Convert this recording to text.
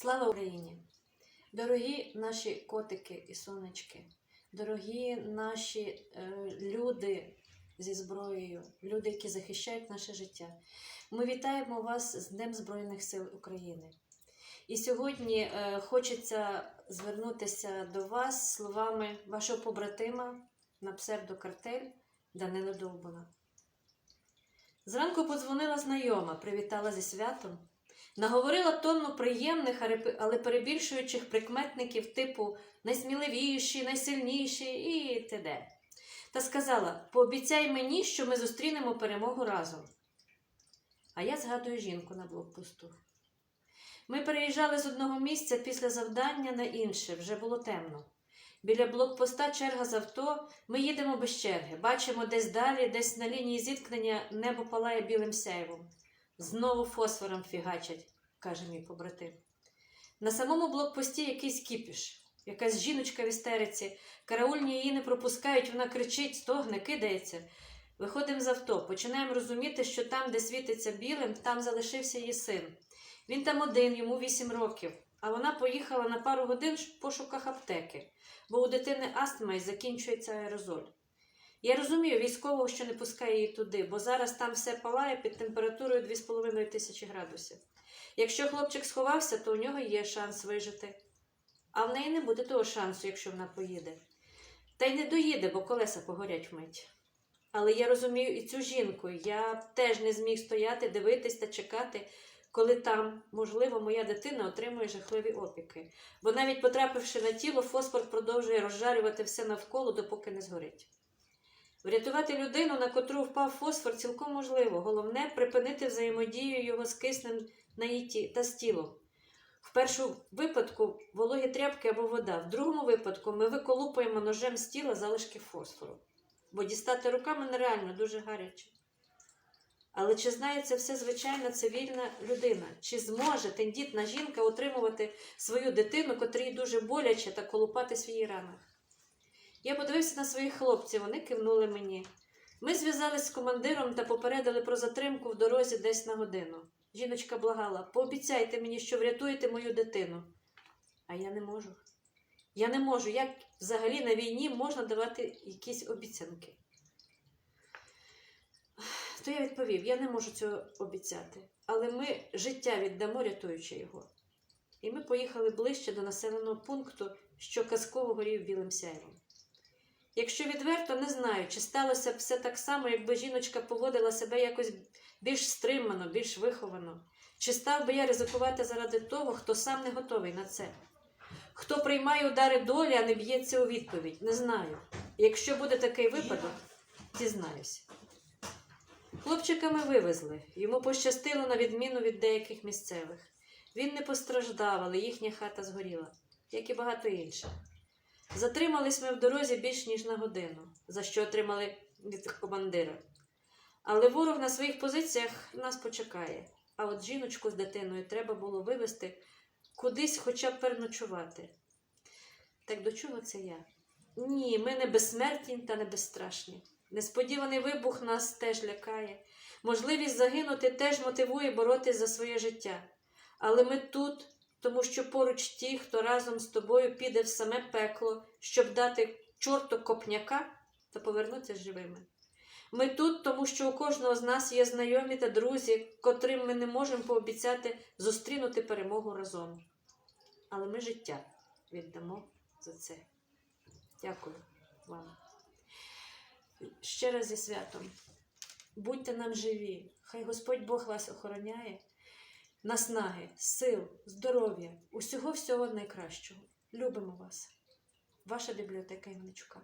Слава Україні! Дорогі наші котики і сонечки, дорогі наші е, люди зі зброєю, люди, які захищають наше життя. Ми вітаємо вас з Днем Збройних сил України. І сьогодні е, хочеться звернутися до вас словами вашого побратима на псевдокартель Данила Довбана. Зранку подзвонила знайома, привітала зі святом. Наговорила тонну приємних, але перебільшуючих прикметників типу найсміливіші, найсильніші і т.д. Та сказала: пообіцяй мені, що ми зустрінемо перемогу разом. А я згадую жінку на блокпосту. Ми переїжджали з одного місця після завдання на інше, вже було темно. Біля блокпоста черга з авто, ми їдемо без черги. Бачимо десь далі, десь на лінії зіткнення небо палає білим сяйвом. Знову фосфором фігачать, каже мій побратим. На самому блокпості якийсь кіпіш, якась жіночка в істериці, караульні її не пропускають, вона кричить, стогне, кидається. Виходимо з авто, починаємо розуміти, що там, де світиться білим, там залишився її син. Він там один, йому 8 років, а вона поїхала на пару годин в пошуках аптеки, бо у дитини астма і закінчується аерозоль. Я розумію військового, що не пускає її туди, бо зараз там все палає під температурою 2,5 тисячі градусів. Якщо хлопчик сховався, то у нього є шанс вижити. А в неї не буде того шансу, якщо вона поїде. Та й не доїде, бо колеса погорять вмить. Але я розумію і цю жінку. Я теж не зміг стояти, дивитись та чекати, коли там, можливо, моя дитина отримує жахливі опіки. Бо навіть потрапивши на тіло, фосфор продовжує розжарювати все навколо, допоки не згорить. Врятувати людину, на котру впав фосфор, цілком можливо. Головне припинити взаємодію його з киснем на її та з тілом. В першому випадку вологі тряпки або вода, в другому випадку ми виколупуємо ножем з тіла залишки фосфору, бо дістати руками нереально дуже гаряче. Але чи знає це все звичайна цивільна людина? Чи зможе тендітна жінка утримувати свою дитину, котрій дуже боляче та колупатись в її ранах? Я подивився на своїх хлопців, вони кивнули мені. Ми зв'язались з командиром та попередили про затримку в дорозі десь на годину. Жіночка благала: пообіцяйте мені, що врятуєте мою дитину. А я не можу. Я не можу. Як взагалі на війні можна давати якісь обіцянки? То я відповів: я не можу цього обіцяти, але ми життя віддамо, рятуючи його. І ми поїхали ближче до населеного пункту, що казково горів білим сяйвом. Якщо відверто, не знаю, чи сталося б все так само, якби жіночка поводила себе якось більш стримано, більш виховано. Чи став би я ризикувати заради того, хто сам не готовий на це? Хто приймає удари долі, а не б'ється у відповідь? Не знаю. Якщо буде такий випадок, дізнаюся. Хлопчика ми вивезли. Йому пощастило на відміну від деяких місцевих. Він не постраждав, але їхня хата згоріла, як і багато інших. Затримались ми в дорозі більш ніж на годину, за що отримали від командира. Але ворог на своїх позиціях нас почекає. А от жіночку з дитиною треба було вивезти кудись хоча б переночувати. Так до чого це я? Ні, ми не безсмертні та не безстрашні. Несподіваний вибух нас теж лякає. Можливість загинути теж мотивує боротись за своє життя. Але ми тут, тому що поруч ті, хто разом з тобою піде в саме пекло, щоб дати чорту копняка та повернутися живими. Ми тут, тому що у кожного з нас є знайомі та друзі, котрим ми не можемо пообіцяти зустрінути перемогу разом. Але ми життя віддамо за це. Дякую вам. Ще раз зі святом. Будьте нам живі, хай Господь Бог вас охороняє, наснаги, сил, здоров'я, усього всього найкращого. Любимо вас. Ваша бібліотека Іваничука.